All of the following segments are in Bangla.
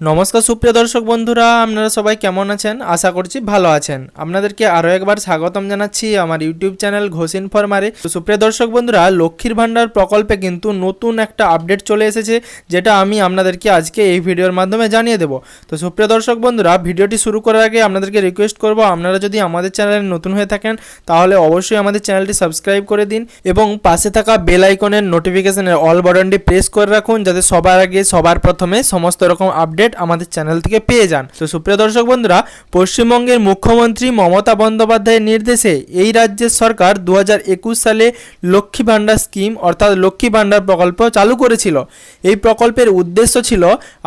নমস্কার, সুপ্রিয় দর্শক বন্ধুরা, আপনারা সবাই কেমন আছেন? আশা করছি ভালো আছেন। আপনাদেরকে আরও একবার স্বাগতম জানাচ্ছি আমার ইউটিউব চ্যানেল ঘোষ ইনফরমারে। সুপ্রিয় দর্শক বন্ধুরা, লক্ষ্মীর ভাণ্ডার প্রকল্পে কিন্তু নতুন একটা আপডেট চলে এসেছে, যেটা আমি আপনাদেরকে আজকে এই ভিডিওর মাধ্যমে জানিয়ে দেবো। তো সুপ্রিয় দর্শক বন্ধুরা, ভিডিওটি শুরু করার আগে আপনাদেরকে রিকোয়েস্ট করব, আপনারা যদি আমাদের চ্যানেলে নতুন হয়ে থাকেন, তাহলে অবশ্যই আমাদের চ্যানেলটি সাবস্ক্রাইব করে দিন এবং পাশে থাকা বেল আইকনের নোটিফিকেশনের অল বাটনটি প্রেস করে রাখুন, যাতে সবার আগে, সবার প্রথমে সমস্ত রকম আপডেট আমাদের চ্যানেল থেকে পেয়ে যান। তো সুপ্রিয় দর্শক বন্ধুরা, পশ্চিমবঙ্গের মুখ্যমন্ত্রী মমতা বন্দ্যোপাধ্যায়ের নির্দেশে এই রাজ্যের সরকার দু হাজার একুশ সালে লক্ষ্মী ভাণ্ডার স্কিম অর্থাৎ লক্ষ্মী ভাণ্ডার প্রকল্প চালু করেছিল। এই প্রকল্পের উদ্দেশ্য ছিল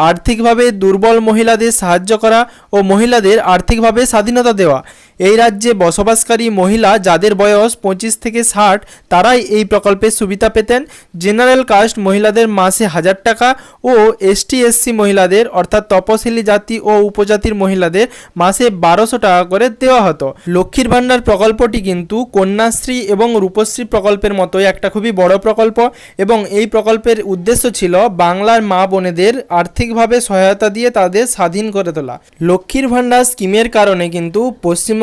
আর্থিকভাবে দুর্বল মহিলাদের সাহায্য করা ও মহিলাদের আর্থিকভাবে স্বাধীনতা দেওয়া। এই রাজ্যে বসবাসকারী মহিলা যাদের বয়স পঁচিশ থেকে ষাট, তারাই এই প্রকল্পের সুবিধা পেতেন। জেনারেল কাস্ট মহিলাদের মাসে হাজার টাকা ও এসটি এসসি মহিলাদের, অর্থাৎ তপশিলি জাতি ও উপজাতির মহিলাদের মাসে বারোশো টাকা করে দেওয়া হতো। লক্ষ্মীর ভাণ্ডার প্রকল্পটি কিন্তু কন্যাশ্রী এবং রূপশ্রী প্রকল্পের মতোই একটা খুবই বড় প্রকল্প এবং এই প্রকল্পের উদ্দেশ্য ছিল বাংলার মা বোনেদের আর্থিকভাবে সহায়তা দিয়ে তাদের স্বাধীন করে তোলা। লক্ষ্মীর ভাণ্ডার স্কিমের কারণে কিন্তু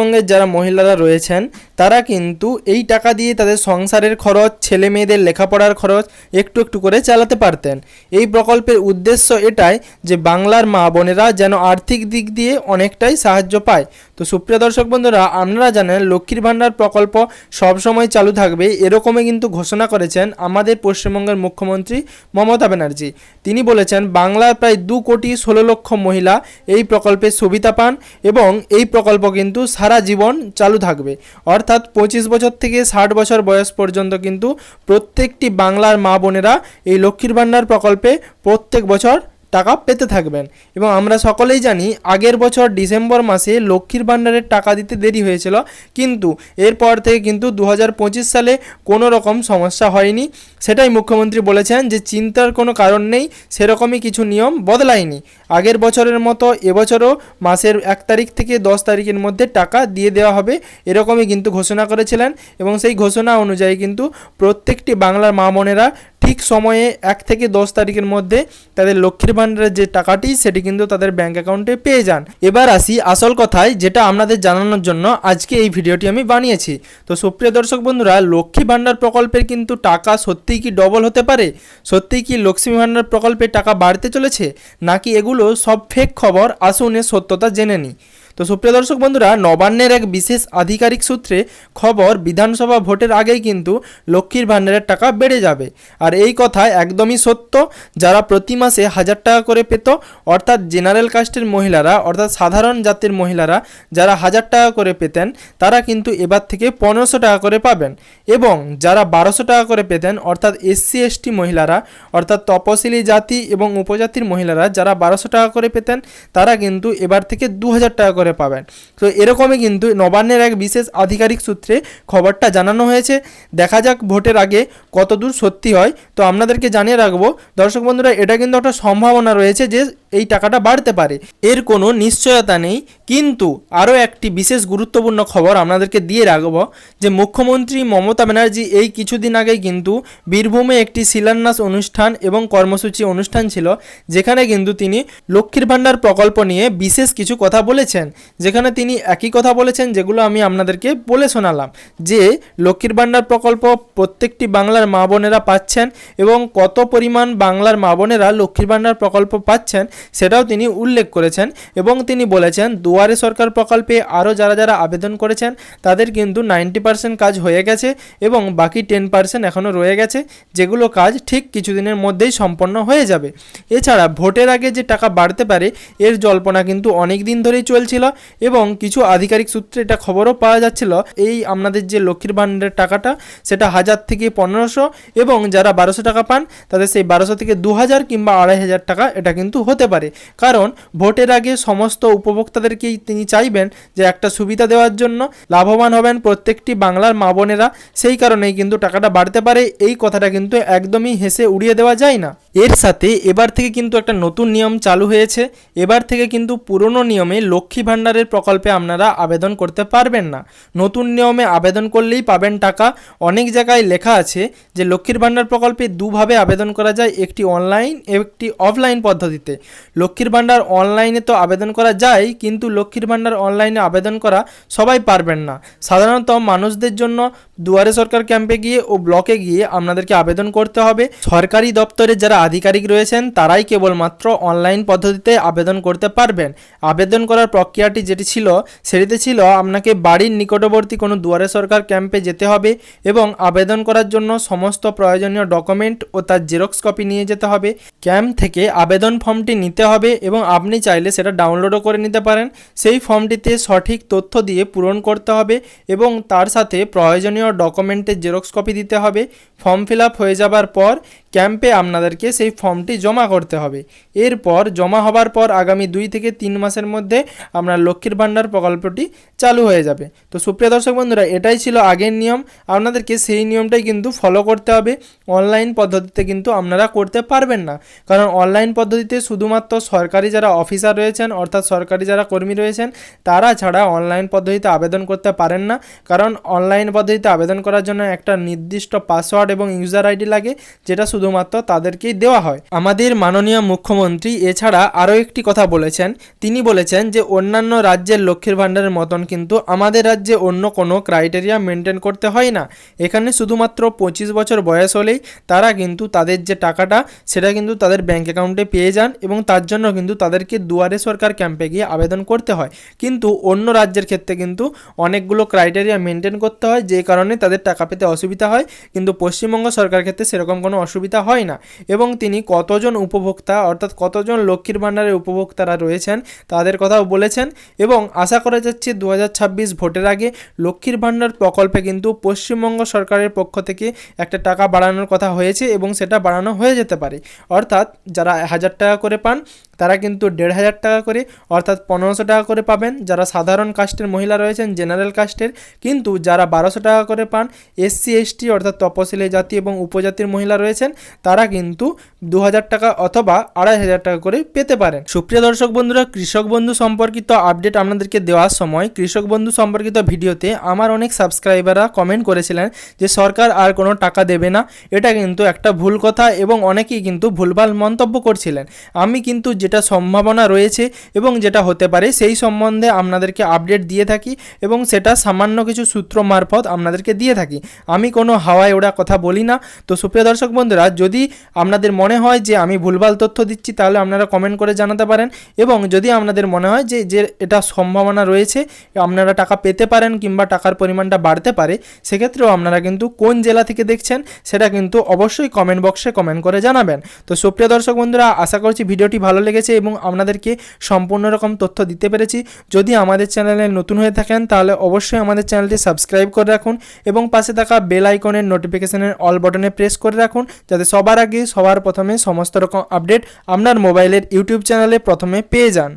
পশ্চিমবঙ্গের যারা মহিলারা রয়েছেন, তারা কিন্তু এই টাকা দিয়ে তাদের সংসারের খরচ, ছেলে মেয়েদের লেখাপড়ার খরচ একটু একটু করে চালাতে পারতেন। এই প্রকল্পের উদ্দেশ্য এটাই যে বাংলার মা বোনেরা যেন আর্থিক দিক দিয়ে অনেকটাই সাহায্য পায়। তো সুপ্রিয় দর্শক বন্ধুরা, আপনারা জানেন লক্ষ্মীর ভাণ্ডার প্রকল্প সবসময় চালু থাকবে, এরকমই কিন্তু ঘোষণা করেছেন আমাদের পশ্চিমবঙ্গের মুখ্যমন্ত্রী মমতা ব্যানার্জি। তিনি বলেছেন, বাংলার প্রায় দু কোটি ষোলো লক্ষ মহিলা এই প্রকল্পের সুবিধা পান এবং এই প্রকল্প কিন্তু সারা জীবন চালু থাকবে। অর্থাৎ পঁচিশ বছর থেকে ষাট বছর বয়স পর্যন্ত কিন্তু প্রত্যেকটি বাংলার মা বোনেরা এই লক্ষ্মীর ভাণ্ডার প্রকল্পে প্রত্যেক বছর টাকা পেতে থাকবেন। এবং আমরা সকলেই জানি, আগের বছর ডিসেম্বর মাসে লক্ষ্মীর ভাণ্ডারের টাকা দিতে দেরি হয়েছিল। কিন্তু এরপর থেকে কিন্তু দু হাজার পঁচিশ সালে কোনো রকম সমস্যা হয়নি। সেটাই মুখ্যমন্ত্রী বলেছেন যে, চিন্তার কোনো কারণ নেই, সেরকমই কিছু নিয়ম বদলায়নি। আগের বছরের মতো এবছরও মাসের এক তারিখ থেকে দশ তারিখের মধ্যে টাকা দিয়ে দেওয়া হবে, এরকমই কিন্তু ঘোষণা করেছিলেন। এবং সেই ঘোষণা অনুযায়ী কিন্তু প্রত্যেকটি বাংলার মা বোনেরা ঠিক সময়ে এক থেকে দশ তারিখের মধ্যে তাদের লক্ষ্মীর ভাণ্ডারের যে টাকাটি, সেটি কিন্তু তাদের ব্যাংক অ্যাকাউন্টে পেয়ে যান। এবার আসি আসল কথায়, যেটা আপনাদের জানানোর জন্য আজকে এই ভিডিওটি আমি বানিয়েছি। তো সুপ্রিয় দর্শক বন্ধুরা, লক্ষ্মী ভাণ্ডার প্রকল্পের কিন্তু টাকা সত্যিই কি ডবল হতে পারে? সত্যিই কি লক্ষ্মী ভাণ্ডার প্রকল্পের টাকা বাড়তে চলেছে? নাকি এগুলো সব ফেক খবর? আসুন সত্যতা জেনে নিই। তো সুপ্রিয় দর্শক বন্ধুরা, নবান্নের এক বিশেষ আধিকারিক সূত্রে খবর, বিধানসভা ভোটের আগেই কিন্তু লক্ষ্মীর ভাণ্ডারের টাকা বেড়ে যাবে। আর এই কথা একদমই সত্য, যারা প্রতি মাসে হাজার টাকা করে পেত, অর্থাৎ জেনারেল কাস্টের মহিলারা, অর্থাৎ সাধারণ জাতির মহিলারা যারা হাজার টাকা করে পেতেন, তারা কিন্তু এবার থেকে পনেরোশো টাকা করে পাবেন। এবং যারা বারোশো টাকা করে পেতেন, অর্থাৎ এসসি, এসটি মহিলারা, অর্থাৎ তপশিলি জাতি এবং উপজাতির মহিলারা যারা বারোশো টাকা করে পেতেন, তারা কিন্তু এবার থেকে দু হাজার টাকা করে পাবেন। তো এরকমই কিন্তু নবান্নের এক বিশেষ আধিকারিক সূত্রে খবরটা জানানো হয়েছে। দেখা যাক ভোটের আগে কতদূর সত্যি হয়। তো আপনাদেরকে জানিয়ে রাখব, দর্শক বন্ধুরা, এটা কিন্তু একটা সম্ভাবনা রয়েছে যে এই টাকাটা বাড়তে পারে। এর কোনো নিশ্চয়তা নেই। কিন্তু আরও একটি বিশেষ গুরুত্বপূর্ণ খবর আপনাদেরকে দিয়ে রাখব যে মুখ্যমন্ত্রী মমতা ব্যানার্জি এই কিছুদিন আগেই কিন্তু বীরভূমে একটি শিলান্যাস অনুষ্ঠান এবং কর্মসূচি অনুষ্ঠান ছিল, যেখানে কিন্তু তিনি লক্ষ্মীর ভাণ্ডার প্রকল্প নিয়ে বিশেষ কিছু কথা বলেছেন। যেখানে তিনি একই কথা বলেছেন যেগুলো আমি আপনাদেরকে বলে শোনালাম, যে লক্ষ্মীর ভাণ্ডার প্রকল্প প্রত্যেকটি বাংলার মা বোনেরা পাচ্ছেন এবং কত পরিমাণ বাংলার মা বোনেরা লক্ষ্মীর ভাণ্ডার প্রকল্প পাচ্ছেন সেটাও তিনি উল্লেখ করেছেন এবং তিনি বলেছেন, দুয়ারে সরকার প্রকল্পে আরও যারা যারা আবেদন করেছেন, তাদের কিন্তু নাইনটি পার্সেন্ট কাজ হয়ে গেছে এবং বাকি টেন পার্সেন্ট এখনও রয়ে গেছে, যেগুলো কাজ ঠিক কিছুদিনের মধ্যেই সম্পন্ন হয়ে যাবে। এছাড়া ভোটের আগে যে টাকা বাড়তে পারে, এর জল্পনা কিন্তু অনেক দিন ধরেই চলছিল এবং কিছু আধিকারিক সূত্রে এটা খবরও পাওয়া যাচ্ছিল। এই আপনাদের যে লক্ষ্মীর ভাণ্ডারের টাকাটা, সেটা হাজার থেকে পনেরোশো এবং যারা বারোশো টাকা পান, তাদের সেই বারোশো থেকে দু হাজার কিংবা আড়াই হাজার টাকা এটা কিন্তু হতে পারে। কারণ ভোটের আগে সমস্ত উপভোক্তাদেরকেই তিনি চাইবেন যে একটা সুবিধা দেওয়ার জন্য লাভবান হবেন প্রত্যেকটি বাংলার মা বোনেরা। সেই কারণেই কিন্তু টাকাটা বাড়তে পারে। এই কথাটা কিন্তু একদমই হেসে উড়িয়ে দেওয়া যায় না। এর সাথে এবার থেকে কিন্তু একটা নতুন নিয়ম চালু হয়েছে। এবার থেকে কিন্তু পুরনো নিয়মে লক্ষ্মী ভাণ্ডারের প্রকল্পে আপনারা আবেদন করতে পারবেন না। নতুন নিয়মে আবেদন করলেই পাবেন টাকা। অনেক জায়গায় লেখা আছে যে লক্ষ্মীর ভাণ্ডার প্রকল্পে দুভাবে আবেদন করা যায়। একটি অনলাইন, একটি অফলাইন পদ্ধতিতে। লক্ষ্মীর ভাণ্ডার অনলাইনে তো আবেদন করা যায়, কিন্তু লক্ষ্মীর ভাণ্ডার অনলাইনে আবেদন করা সবাই পারবেন না। সাধারণত মানুষদের জন্য দুয়ারে সরকার ক্যাম্পে গিয়ে ও ব্লকে গিয়ে আপনাদেরকে আবেদন করতে হবে। সরকারি দপ্তরে যারা আধিকারিক রয়েছেন, তারাই কেবলমাত্র অনলাইন পদ্ধতিতে আবেদন করতে পারবেন। আবেদন করার প্রক্রিয়াটি যেটি ছিল, সেটিতে ছিল আপনাকে বাড়ির নিকটবর্তী কোনো দুয়ারে সরকার ক্যাম্পে যেতে হবে এবং আবেদন করার জন্য সমস্ত প্রয়োজনীয় ডকুমেন্ট ও তার জেরক্স কপি নিয়ে যেতে হবে। ক্যাম্প থেকে আবেদন ফর্মটি নিতে হবে এবং আপনি চাইলে সেটা ডাউনলোডও করে নিতে পারেন। সেই ফর্মটিতে সঠিক তথ্য দিয়ে পূরণ করতে হবে এবং তার সাথে প্রয়োজনীয় ডকুমেন্টের জেরক্স কপি দিতে হবে। ফর্ম ফিল হয়ে যাবার পর ক্যাম্পে আপনাদেরকে সেই ফর্মটি জমা করতে হবে। এরপর জমা হবার পর আগামী দুই থেকে তিন মাসের মধ্যে আপনার লক্ষ্মীর ভাণ্ডার প্রকল্পটি চালু হয়ে যাবে। তো সুপ্রিয় দর্শক বন্ধুরা, এটাই ছিল আগের নিয়ম। আপনাদেরকে সেই নিয়মটাই কিন্তু ফলো করতে হবে। অনলাইন পদ্ধতিতে কিন্তু আপনারা করতে পারবেন না। কারণ অনলাইন পদ্ধতিতে শুধুমাত্র সরকারি যারা অফিসার রয়েছেন, অর্থাৎ সরকারি যারা কর্মী রয়েছেন, তারা ছাড়া অনলাইন পদ্ধতিতে আবেদন করতে পারেন না। কারণ অনলাইন পদ্ধতিতে আবেদন করার জন্য একটা নির্দিষ্ট পাসওয়ার্ড এবং ইউজার আইডি লাগে, যেটা শুধুমাত্র তাদেরকেই দেওয়া হয়। আমাদের মাননীয় মুখ্যমন্ত্রী এছাড়া আরও একটি কথা বলেছেন। তিনি বলেছেন যে, অন্যান্য রাজ্যের লক্ষ্মীর ভাণ্ডারের মতন কিন্তু আমাদের রাজ্যে অন্য কোনো ক্রাইটেরিয়া মেনটেন করতে হয় না। এখানে শুধুমাত্র পঁচিশ বছর বয়স হলেই তারা কিন্তু তাদের যে টাকাটা, সেটা কিন্তু তাদের ব্যাঙ্ক অ্যাকাউন্টে পেয়ে যান এবং তার জন্য কিন্তু তাদেরকে দুয়ারে সরকার ক্যাম্পে গিয়ে আবেদন করতে হয়। কিন্তু অন্য রাজ্যের ক্ষেত্রে কিন্তু অনেকগুলো ক্রাইটেরিয়া মেনটেন করতে হয়, যে কারণে তাদের টাকা পেতে অসুবিধা হয়, কিন্তু পশ্চিমবঙ্গ সরকার ক্ষেত্রে সেরকম কোনো অসুবিধা হয় না। এবং তিনি কতজন উপভোক্তা, অর্থাৎ কতজন লক্ষ্মীর ভাণ্ডারের উপভোক্তারা রয়েছেন তাদের কথাও বলেছেন। এবং আশা করা যাচ্ছে দু হাজার ছাব্বিশ ভোটের আগে লক্ষ্মীর ভাণ্ডার প্রকল্পে কিন্তু পশ্চিমবঙ্গ সরকারের পক্ষ থেকে একটা টাকা বাড়ানোর কথা হয়েছে এবং সেটা বাড়ানো হয়ে যেতে পারে। অর্থাৎ যারা হাজার টাকা করে পান তারা কিন্তু দেড় হাজার টাকা করে, অর্থাৎ পনেরোশো টাকা করে পাবেন। যারা সাধারণ কাস্টের মহিলা রয়েছেন জেনারেল কাস্টের কিন্তু যারা বারোশো টাকা করে পান এসসি এসটি অর্থাৎ তপশিলি জাতি এবং উপজাতির মহিলা রয়েছেন, তারা কিন্তু দু হাজার টাকা অথবা আড়াই হাজার টাকা করে পেতে পারেন। সুপ্রিয় দর্শক বন্ধুরা, কৃষক বন্ধু সম্পর্কিত আপডেট আপনাদেরকে দেওয়ার সময়, কৃষক বন্ধু সম্পর্কিত ভিডিওতে আমার অনেক সাবস্ক্রাইবাররা কমেন্ট করেছিলেন যে, সরকার আর কোনো টাকা দেবে না। এটা কিন্তু একটা ভুল কথা এবং অনেকেই কিন্তু ভুলভাল মন্তব্য করছিলেন। আমি কিন্তু যেটা সম্ভাবনা রয়েছে এবং যেটা হতে পারে, সেই সম্বন্ধে আপনাদেরকে আপডেট দিয়ে থাকি এবং সেটা সামান্য কিছু সূত্র মারফত আপনাদেরকে দিয়ে থাকি। আমি কোনো হাওয়ায় ওড়া কথা বলি না। তো সুপ্রিয় দর্শক বন্ধুরা, যদি আপনাদের মনে হয় যে আমি ভুলভাল তথ্য দিচ্ছি, তাহলে আপনারা কমেন্ট করে জানাতে পারেন এবং যদি আপনাদের মনে হয় যে যে এটা সম্ভাবনা রয়েছে, আপনারা টাকা পেতে পারেন কিংবা টাকার পরিমাণটা বাড়তে পারে, সেক্ষেত্রেও আপনারা কিন্তু কোন জেলা থেকে দেখছেন, সেটা কিন্তু অবশ্যই কমেন্ট বক্সে কমেন্ট করে জানাবেন। তো সুপ্রিয় দর্শক বন্ধুরা, আশা করছি ভিডিওটি ভালো লেগেছে এবং আপনাদেরকে সম্পূর্ণ রকম তথ্য দিতে পেরেছি। যদি আমাদের চ্যানেলে নতুন হয়ে থাকেন, তাহলে অবশ্যই আমাদের চ্যানেলটি সাবস্ক্রাইব করে রাখুন এবং পাশে থাকা বেল আইকনের নোটিফিকেশনের অল বটনে প্রেস করে রাখুন যাতে সবার আগে, সবার প্রথমে সমস্ত রকম আপডেট আপনার মোবাইলের ইউটিউব চ্যানেলে প্রথমে পেয়ে যান।